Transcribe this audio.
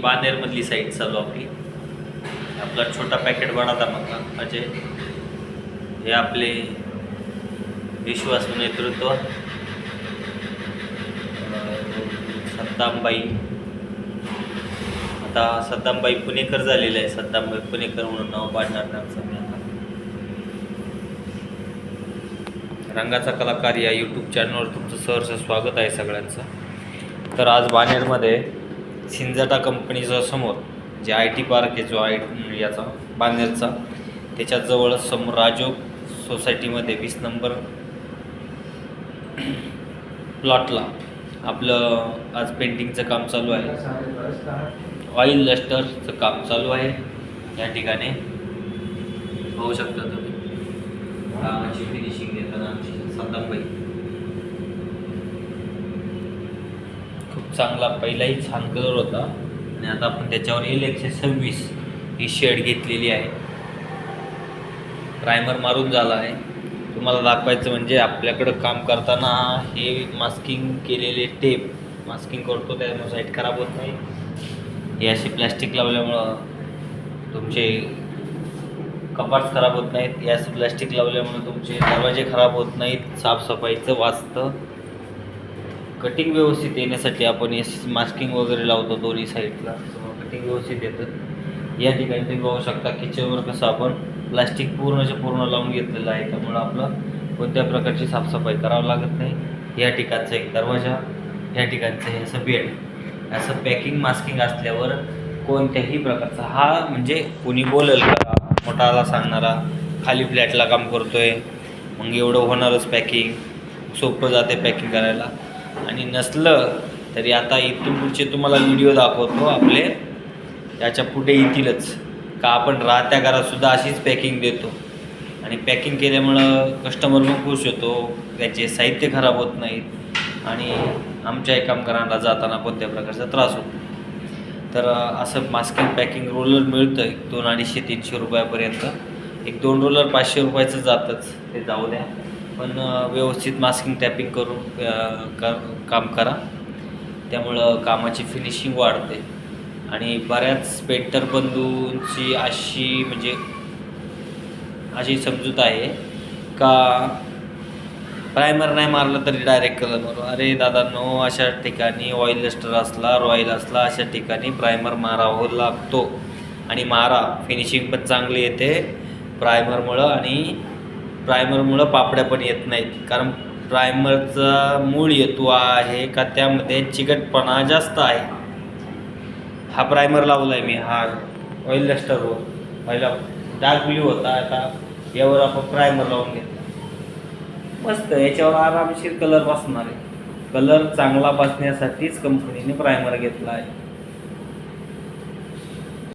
बानेरमधली site चालू आपली. आपला छोटा पॅकेट बडा मग अजय. हे आपले विश्वासू नेतृत्व. सद्दामबाई. आता सद्दामबाई पुणेकर झालेले आहे. सद्दामबाई पुणेकर म्हणून नाव पाडणार त्यांचं रंगाचा कलाकार या यूट्यूब चॅनलवर तुमचं सहर्ष स्वागत आहे सगळ्यांचं. तर आज बानेरमध्ये सिंजाटा कंपनीच्या समोर जे आय टी पार्क आहे जो आय याचा बानेरचा त्याच्याजवळ समोर राजोग सोसायटीमध्ये वीस नंबर प्लॉटला आपलं आज पेंटिंगचं काम चालू आहे. ऑइल लस्टरचं काम चालू आहे या ठिकाणी. पाहू शकता तुम्ही. फिनिशिंग देताना आमची खूप चांगला पहिलाही छान कलर होता. आणि आता आपण त्याच्यावर एल एकशे सव्वीस ही शेड घेतलेली आहे. प्रायमर मारून झाला आहे. तुम्हाला दाखवायचं म्हणजे आपल्याकडं काम करताना हे मास्किंग केलेले टेप मास्किंग करतो त्यामुळे साईट खराब होत नाही. हे असे प्लॅस्टिक लावल्यामुळं तुमचे कपाट खराब होत नाहीत. यास प्लॅस्टिक लावल्यामुळे तुमचे दरवाजे खराब होत नाहीत. साफसफाईचं वाचतं. कटिंग व्यवस्थित येण्यासाठी आपण हे मास्किंग वगैरे लावतो दोन्ही साईडला कटिंग व्यवस्थित येतं. या ठिकाणी तुम्ही पाहू शकता किचनवर कसं आपण प्लास्टिक पूर्णच्या पूर्ण लावून घेतलेलं आहे. त्यामुळं आपलं कोणत्या प्रकारची साफसफाई करावं लागत नाही. या ठिकाणचा एक दरवाजा या ठिकाणचं हे असं बेड असं पॅकिंग मास्किंग असल्यावर कोणत्याही प्रकारचा हा म्हणजे कोणी बोलेल का मोठाला सांगणारा खाली फ्लॅटला काम करतोय मग एवढं होणारच पॅकिंग सोपं जाते पॅकिंग करायला. आणि नसलं तरी आता इथून पुढचे तुम्हाला व्हिडिओ दाखवतो आपले. याच्यापुढे येतीलच. का आपण राहत्या घरातसुद्धा अशीच पॅकिंग देतो. आणि पॅकिंग केल्यामुळं कस्टमर पण खुश होतो. त्याचे साहित्य खराब होत नाहीत. आणि आमच्या कामगारांना जाताना कोणत्या प्रकारचा त्रास होतो. तर असं मास्किंग पॅकिंग रोलर मिळतं एक दोन अडीचशे तीनशे रुपयापर्यंत. एक दोन रोलर पाचशे रुपयाचं जातंच. ते जाऊ द्या. पण व्यवस्थित मास्किंग टॅपिंग करून का- काम करा. त्यामुळं कामाची फिनिशिंग वाढते. आणि बऱ्याच पेंटर बंधूंची अशी म्हणजे अशी समजूत आहे का प्रायमर नाही मारलं तरी डायरेक्ट कलर मारू. अरे दादा नो अशा ठिकाणी ऑइल लस्टर असला रॉयल असला अशा ठिकाणी प्रायमर मारावं लागतो. आणि मारा. फिनिशिंग पण चांगली येते प्रायमरमुळं आणि प्रायमरमुळं पापड्या पण येत नाहीत. कारण प्रायमरचा मूळ हेतू आहे का त्यामध्ये चिकटपणा जास्त आहे. हा प्रायमर लावला आहे मी. हा ऑइल डस्टरवर पहिला डार्क ब्ल्यू होता. आता यावर आपण प्रायमर लावून घेतला. मस्त. याच्यावर आरामशीर कलर बसणार आहे. कलर चांगला बसण्यासाठीच कंपनीने प्रायमर घेतला आहे.